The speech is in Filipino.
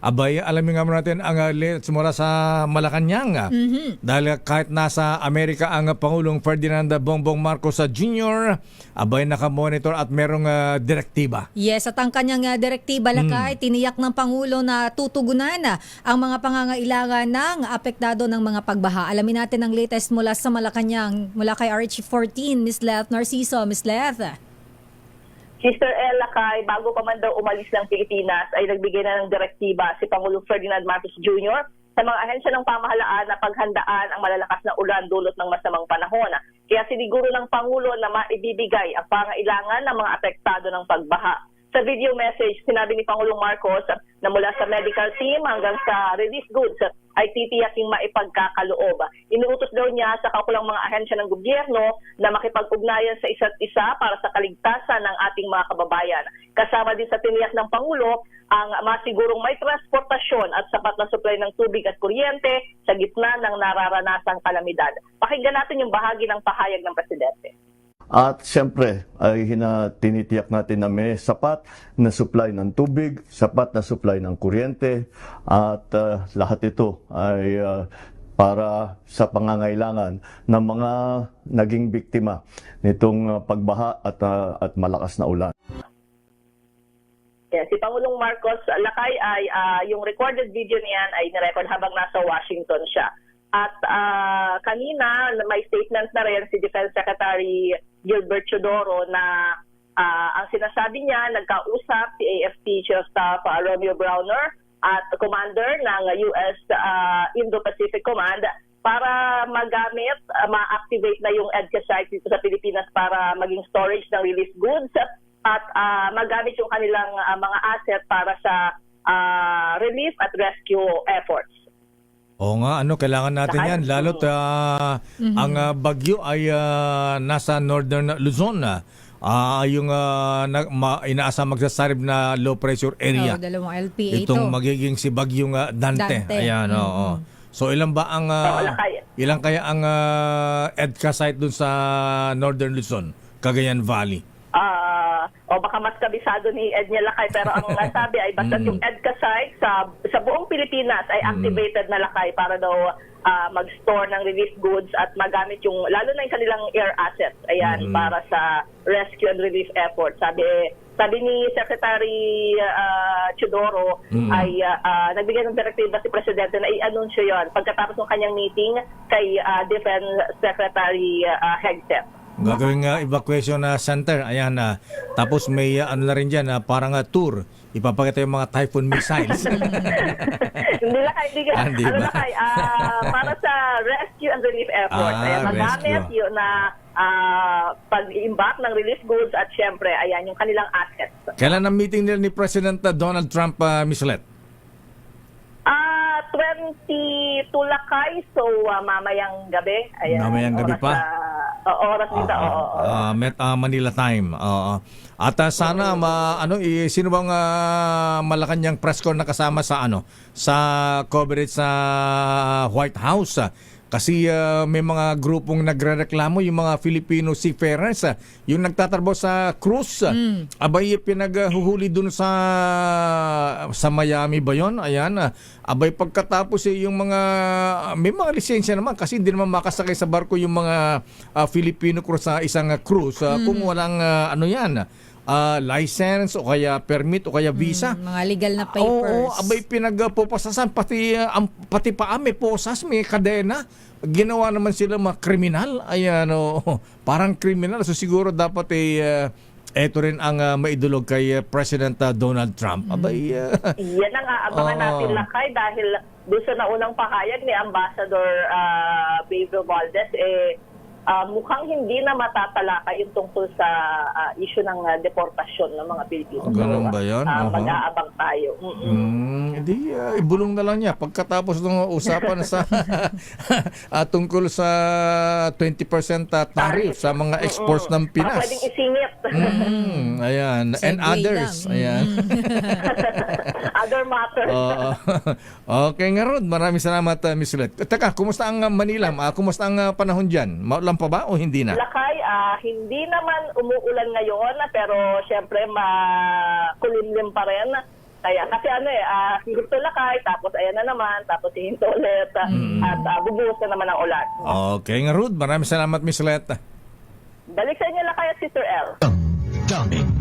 Abay, alamin nga muna natin ang uh, latest mula sa Malacanang. ah. Dahil kahit nasa Amerika ang uh, Pangulong Ferdinand Bongbong Marcos uh, Jr., abay nakamonitor at merong uh, direktiba. Yes, at ang kanyang uh, direktiba lakay, tiniyak ng Pangulo na tutugunan na ang mga pangangailangan ng apektado ng mga pagbaha. Alamin natin ang latest mula sa Malacanang, mula kay RH14, Miss Leth Narciso. Miss Leth. Sister Ella Kay, bago pa man daw umalis ng Pilipinas, ay nagbigay na ng direktiba si Pangulong Ferdinand Marcos Jr. sa mga ahensya ng pamahalaan na paghandaan ang malalakas na ulan dulot ng masamang panahon. Kaya siniguro ng Pangulo na maibibigay ang pangailangan ng mga apektado ng pagbaha. Sa video message, sinabi ni Pangulong Marcos na mula sa medical team hanggang sa relief goods ay titiyaking maipagkakaloob. Inuutos daw niya sa kakulang mga ahensya ng gobyerno na makipag-ugnayan sa isa't isa para sa kaligtasan ng ating mga kababayan. Kasama din sa tiniyak ng Pangulo ang masigurong may transportasyon at sapat na supply ng tubig at kuryente sa gitna ng nararanasang kalamidad. Pakinggan natin yung bahagi ng pahayag ng Presidente. At siyempre, ay hina, tinitiyak natin na may sapat na supply ng tubig, sapat na supply ng kuryente, at ah, lahat ito ay ah, para sa pangangailangan ng mga naging biktima nitong ah, pagbaha at, ah, at malakas na ulan. Yan, si Pangulong Marcos Lakay ay ah, yung recorded video niyan ay nirecord habang nasa Washington siya. At ah, kanina may statement na rin si Defense Secretary Gilbert Chodoro na ah, ang sinasabi niya nagkausap si AFP Chief of Staff ah, Romeo Browner at Commander ng US ah, Indo-Pacific Command para magamit, ah, ma-activate na yung EDCA site dito sa Pilipinas para maging storage ng release goods at ah, magamit yung kanilang ah, mga asset para sa ah, relief at rescue efforts. Oo nga, ano, kailangan natin Saka- yan. Lalo't ah, ang ah, bagyo ay ah, nasa northern Luzon na. Ah, yung uh, na, ma, inaasa magsasarib na low pressure area. Oh, dalawang LPA Itong ito. magiging si Bagyong ah, Dante. Dante. Ayan, oo. So ilan ba ang lakay. ilan kaya ang ah, EDCA site dun sa Northern Luzon, Cagayan Valley? Ah, o baka mas kabisado ni Ed niya lakay pero ang nasabi ay basta yung EDCA site sa sa Pilipinas ay activated na lakay para daw ah, mag-store ng relief goods at magamit yung lalo na yung kanilang air assets ayan para sa rescue and relief effort. Sabi sabi ni Secretary ah, Chudoro ay ah, ah, nagbigay ng direktiba si Presidente na i-anunsyo yon pagkatapos ng kanyang meeting kay ah, Defense Secretary ah, Hegseth. Gagawing ah, evacuation na center. Ayan na. tapos may ah, ano na rin diyan, parang ah, tour. Ipapakita yung mga typhoon missiles. hindi lang hindi, Ah, di ano ba? na kay, ah, para sa rescue and relief effort. Ah, ayan, magamit rescue. yun na ah, pag-imbak ng relief goods at syempre, ayan, yung kanilang assets. Kailan ang meeting nila ni President Donald Trump, uh, Miss Let? Ah, 22 lakay, so ah, mamayang gabi. Ayan, Mamayang gabi pa? sa- o- oras dito, oo. oo. Ah, Met ah, Manila time. Oo. At ah, sana ma, ano i- sino bang ah, Malacanang press corps na kasama sa ano sa coverage sa White House. ah. Kasi ah, may mga grupong nagrereklamo yung mga Filipino seafarers ah, yung nagtatrabaho sa cruise. ah. Abay pinaghuhuli dun sa sa Miami ba 'yon? Ayan. ah. Abay pagkatapos eh, yung mga may mga lisensya naman kasi hindi naman makasakay sa barko yung mga ah, Filipino crew sa isang ah, cruise ah, kung walang ah, ano 'yan. Ah, license o kaya permit o kaya visa. Mga legal na Oo, papers. abay pinagpupasasan pati uh, ang pati pa may posas, may kadena. Ginawa naman sila mga kriminal. Ayan, oh, parang kriminal. So siguro dapat eh uh, eto rin ang uh, maidulog kay uh, President uh, Donald Trump. Abay uh, Yan ang aabangan Oo. natin lakay dahil doon sa naunang pahayag ni Ambassador ah, Pedro Valdez, eh, ah, mukhang hindi na matatalakay yung tungkol sa ah, issue ng ah, deportasyon ng mga Pilipino. Oh, ganun ba yun? ah, Aha. mag-aabang tayo. Mm-mm. mm, hindi uh, ibulong na lang niya pagkatapos ng usapan sa ah, tungkol sa 20% uh, tariff sa mga exports ng Pinas. pwedeng isingit. Mm, ayan. And others. lang. Ayan. Other matters. Oo. okay nga Rod, maraming salamat uh, Miss Let. Teka, kumusta ang uh, Manila? Ah, kumusta ang uh, panahon dyan? Maulan pa ba o hindi na? Lakay, ah, hindi naman umuulan ngayon, pero syempre makulimlim pa rin. Kaya kasi ano eh, uh, hihinto lakay, tapos ayan na naman, tapos hihinto ulit, ah, at uh, bubuhos na naman ang ulan. Okay nga Ruth, maraming salamat Miss Let. Balik sa inyo lakay at Sister L. Damdamin.